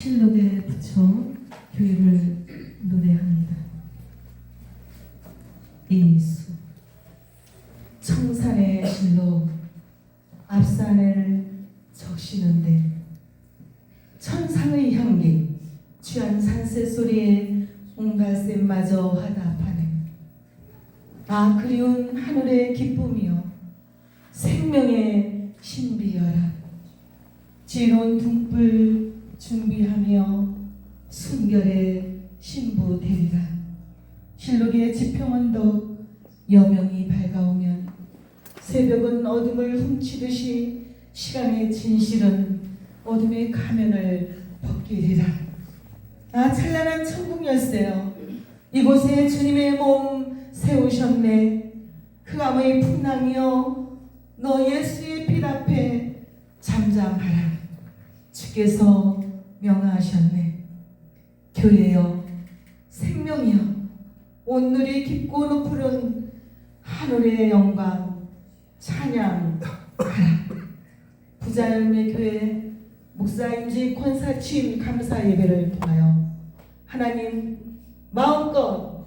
실록에 붙여 교회를 노래합니다. 예수. 청산의 실로 앞산을 적시는데 천상의 향기 취한 산새 소리에 온갈샘마저 화답하네. 아 그리운 하늘의 기쁨이여 생명의 신비여라. 지혜로운 등불 준비하며 순결의 신부 되리라 실록의 지평언덕 여명이 밝아오면 새벽은 어둠을 훔치듯이 시간의 진실은 어둠의 가면을 벗기리라 아 찬란한 천국 열쇠여 이곳에 주님의 몸 세우셨네. 그 암의 풍랑이여 너 예수의 빛 앞에 잠잠하라. 주께서 명하셨네. 교회여 생명이여 온누리 깊고 높은 하늘의 영광 찬양하라. 부자열매 교회 목사임지 권사 취임 감사 예배를 통하여 하나님 마음껏